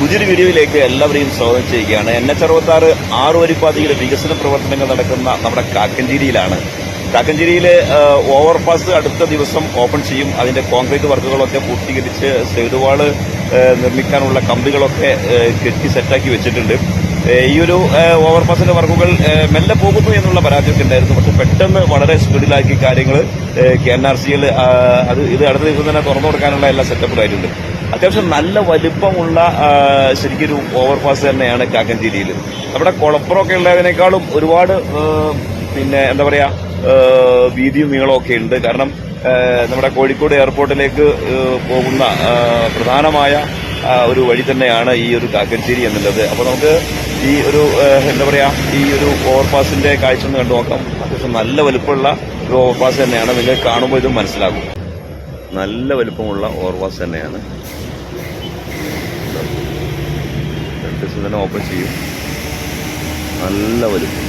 പുതിയൊരു വീഡിയോയിലേക്ക് എല്ലാവരെയും സ്വാഗതം ചെയ്യുകയാണ്. എൻ എച്ച് അറുപത്താറ് ആറ് വരിപ്പാതിയിലെ വികസന പ്രവർത്തനങ്ങൾ നടക്കുന്ന നമ്മുടെ കാക്കഞ്ചേരിയിലാണ്. കാക്കഞ്ചേരിയിൽ ഓവർപാസ് അടുത്ത ദിവസം ഓപ്പൺ ചെയ്യും. അതിന്റെ കോൺക്രീറ്റ് വർക്കുകളൊക്കെ പൂർത്തീകരിച്ച് സൈഡ് നിർമ്മിക്കാനുള്ള കമ്പികളൊക്കെ കെട്ടി സെറ്റാക്കി വെച്ചിട്ടുണ്ട്. ഈ ഒരു ഓവർപാസിന്റെ വർക്കുകൾ മെല്ലെ പോകുന്നു എന്നുള്ള പരാതിയൊക്കെ ഉണ്ടായിരുന്നു. പക്ഷെ പെട്ടെന്ന് വളരെ സ്പീഡിലാക്കി കാര്യങ്ങൾ കെ എൻ ആർ സിയിൽ അത് ഇത് അടുത്ത ദിവസം തന്നെ തുറന്നു കൊടുക്കാനുള്ള എല്ലാ സെറ്റപ്പിലായിട്ടുണ്ട് അത്യാവശ്യം നല്ല വലിപ്പമുള്ള ശരിക്കും ശരിക്കൊരു ഓവർപാസ് തന്നെയാണ് കാക്കഞ്ചേരിയിൽ നമ്മുടെ കുളപ്പുറമൊക്കെ ഉള്ളതിനേക്കാളും ഒരുപാട് പിന്നെ എന്താ പറയുക വീതിയും നീളവും ഒക്കെ ഉണ്ട്. കാരണം നമ്മുടെ കോഴിക്കോട് എയർപോർട്ടിലേക്ക് പോകുന്ന പ്രധാനമായ ഒരു വഴി തന്നെയാണ് ഈ ഒരു കാക്കഞ്ചേരി എന്നുള്ളത്. അപ്പോൾ നമുക്ക് ഈ ഒരു എന്താ പറയുക ഈ ഒരു ഓവർപാസിന്റെ കാഴ്ച ഒന്ന് കണ്ടു നോക്കാം. അത്യാവശ്യം നല്ല വലുപ്പമുള്ള ഒരു ഓവർപാസ് തന്നെയാണ്. നിങ്ങൾ കാണുമ്പോൾ ഇത് മനസ്സിലാകും. നല്ല വലുപ്പമുള്ള ഓവർപാസ് തന്നെയാണ്. ദിവസം തന്നെ ഓപ്പൺ ചെയ്യും. നല്ല വലുപ്പം.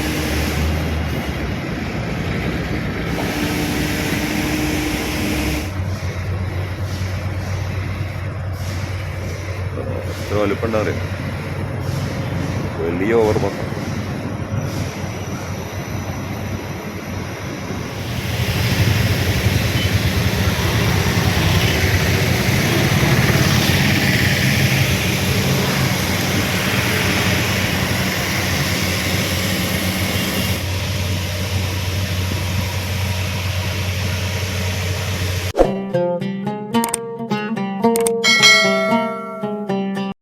എത്ര വലുപ്പം ഉണ്ടാവില്ല വലിയ ഓവർപാസ്